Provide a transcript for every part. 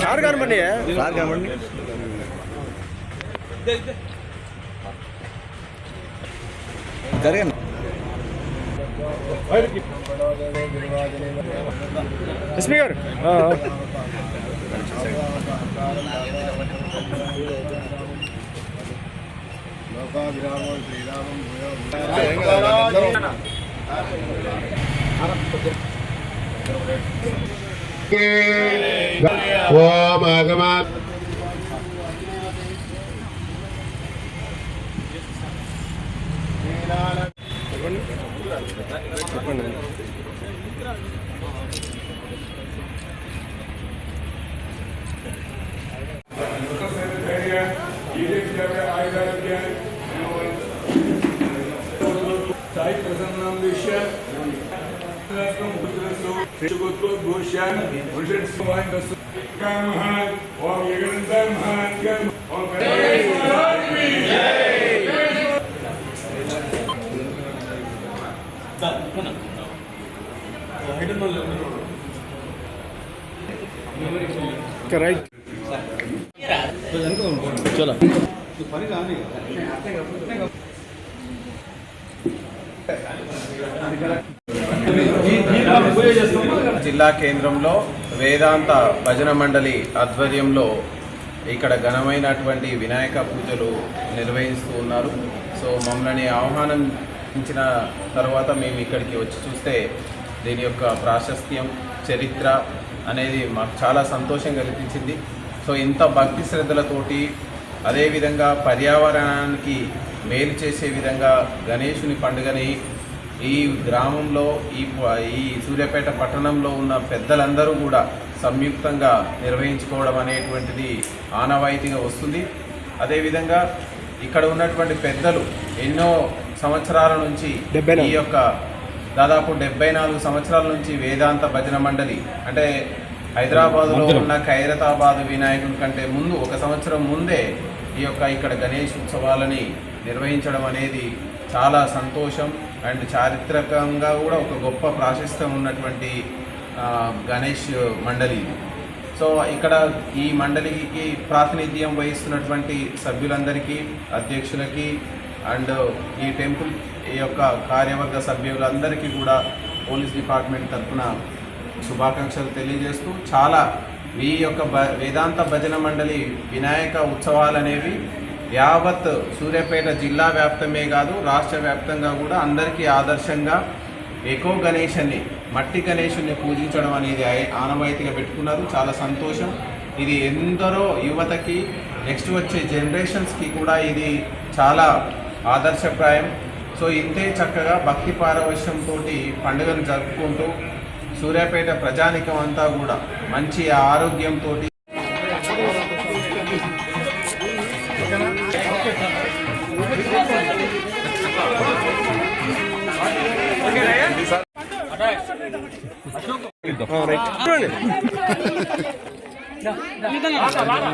Sir కనపండి sir కనపండి జరగండి SP గారు ఆ, ఆ. ఓం ఆగమా సాయి ప్రసన్నం విషయ भूषण भूषण सुमान कर्म और निरंतर महान कर्म चलो జిల్లా కేంద్రంలో వేదాంత భజన మండలి ఆధ్వర్యంలో ఇక్కడ ఘనమైనటువంటి వినాయక పూజలు నిర్వహిస్తూ ఉన్నారు. సో మమ్మల్ని ఆహ్వానించిన తర్వాత మేము ఇక్కడికి వచ్చి చూస్తే దీని యొక్క ప్రాశస్త్యం చరిత్ర అనేది మాకు చాలా సంతోషం కల్పించింది సో ఇంత భక్తి శ్రద్ధలతోటి అదేవిధంగా పర్యావరణానికి మేలు చేసే విధంగా గణేషుని పండుగని ఈ గ్రామంలో ఈ ఈ సూర్యాపేట పట్టణంలో ఉన్న పెద్దలందరూ కూడా సంయుక్తంగా నిర్వహించుకోవడం అనేటువంటిది ఆనవాయితీగా వస్తుంది అదేవిధంగా ఇక్కడ ఉన్నటువంటి పెద్దలు ఎన్నో సంవత్సరాల నుంచి. ఈ యొక్క దాదాపు డెబ్బై నాలుగు సంవత్సరాల నుంచి వేదాంత భజన మండలి అంటే హైదరాబాద్లో ఉన్న ఖైరతాబాద్ వినాయకుడి కంటే ముందు ఒక సంవత్సరం ముందే ఈ యొక్క ఇక్కడ గణేష్ ఉత్సవాలని నిర్వహించడం అనేది చాలా సంతోషం అండ్ చారిత్రకంగా కూడా ఒక గొప్ప ప్రాశస్త్యం ఉన్నటువంటి గణేష్ మండలి ఇది. సో ఇక్కడ ఈ మండలికి ప్రాతినిధ్యం వహిస్తున్నటువంటి సభ్యులందరికీ అధ్యక్షులకి అండ్ ఈ టెంపుల్ ఈ యొక్క కార్యవర్గ సభ్యులందరికీ కూడా పోలీస్ డిపార్ట్మెంట్ తరఫున శుభాకాంక్షలు తెలియజేస్తూ చాలా ఈ యొక్క భ వేదాంత భజన మండలి వినాయక ఉత్సవాలు అనేవి యావత్ సూర్యాపేట జిల్లా వ్యాప్తమే కాదు రాష్ట్ర వ్యాప్తంగా కూడా అందరికీ ఆదర్శంగా ఎకో గణేషుని మట్టి గణేషుని పూజించడం అనేది ఆనవాయితీగా పెట్టుకున్నారు. చాలా సంతోషం. ఇది ఎందరో యువతకి నెక్స్ట్ వచ్చే జనరేషన్స్కి కూడా ఇది చాలా ఆదర్శప్రాయం. సో ఇంతే చక్కగా భక్తి పారవశ్యంతో పండుగను జరుపుకుంటూ సూర్యాపేట ప్రజానికం అంతా కూడా మంచి ఆరోగ్యంతో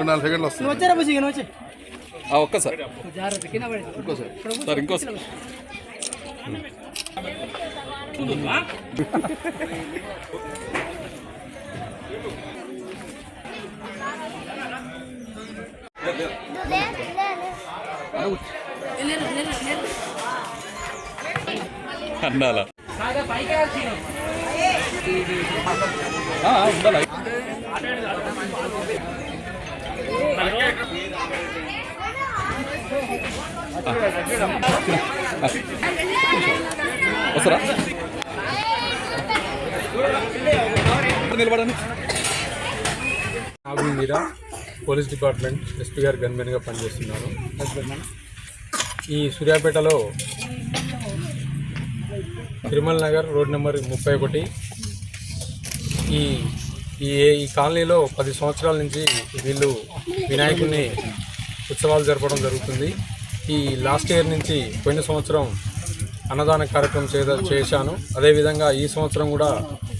నాలుగు సెకండ్లు వస్తుంది. ఒక్కసారి. ఇంకోసారి సార్ ఇంకోసారి అన్నాలా వస్తారా నిలబడండి మీరా పోలీస్ డిపార్ట్మెంట్ ఎస్పీ గారు గన్మెన్గా పనిచేస్తున్నాను ఈ సూర్యాపేటలో తిరుమల నగర్ రోడ్ నెంబర్ ముప్పై ఒకటి ఈ ఈ ఈ కాలనీలో పది సంవత్సరాల నుంచి వీళ్ళు వినాయకుడిని ఉత్సవాలు జరపడం జరుగుతుంది. ఈ లాస్ట్ ఇయర్ నుంచి పోయిన సంవత్సరం అన్నదాన కార్యక్రమం చేద చేశాను. అదేవిధంగా ఈ సంవత్సరం కూడా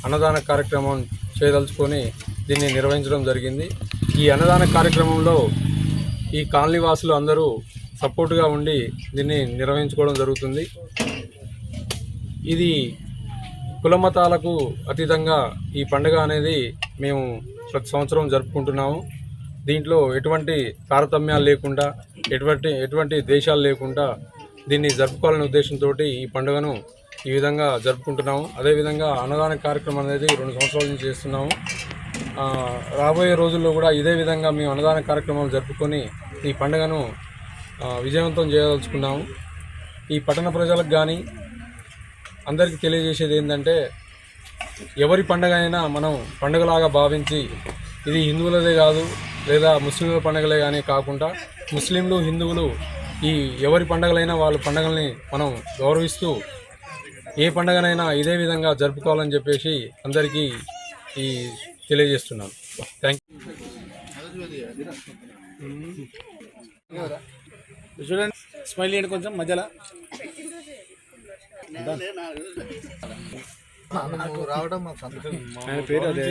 అన్నదాన కార్యక్రమం చేయదలుచుకొని దీన్ని నిర్వహించడం జరిగింది. ఈ అన్నదాన కార్యక్రమంలో ఈ కాలనీ వాసులు అందరూ సపోర్ట్గా ఉండి దీన్ని నిర్వహించుకోవడం జరుగుతుంది. ఇది కులమతాలకు అతీతంగా ఈ పండుగ అనేది మేము ప్రతి సంవత్సరం జరుపుకుంటున్నాము. దీంట్లో ఎటువంటి తారతమ్యాలు లేకుండా ఎటువంటి ఎటువంటి దేశాలు లేకుండా దీన్ని జరుపుకోవాలనే ఉద్దేశంతో ఈ పండుగను ఈ విధంగా జరుపుకుంటున్నాము. అదేవిధంగా అన్నదాన కార్యక్రమం అనేది రెండు సంవత్సరాల నుంచి చేస్తున్నాము. రాబోయే రోజుల్లో కూడా ఇదే విధంగా మేము అన్నదాన కార్యక్రమాలు జరుపుకొని ఈ పండుగను విజయవంతం చేయదలుచుకున్నాము. ఈ పట్టణ ప్రజలకు కానీ అందరికీ తెలియజేసేది ఏంటంటే ఎవరి పండగ అయినా మనం పండుగలాగా భావించి ఇది హిందువులదే కాదు లేదా ముస్లింల పండుగలే కానీ కాకుండా ముస్లింలు హిందువులు ఈ ఎవరి పండగలైనా వాళ్ళ పండగల్ని మనం గౌరవిస్తూ ఏ పండగనైనా ఇదే విధంగా జరుపుకోవాలని చెప్పేసి అందరికీ ఈ తెలియజేస్తున్నాను. థ్యాంక్ యూ చూడండి స్మైల్ చేయండి కొంచెం మధ్యలో. ఆయన పేరు అదే.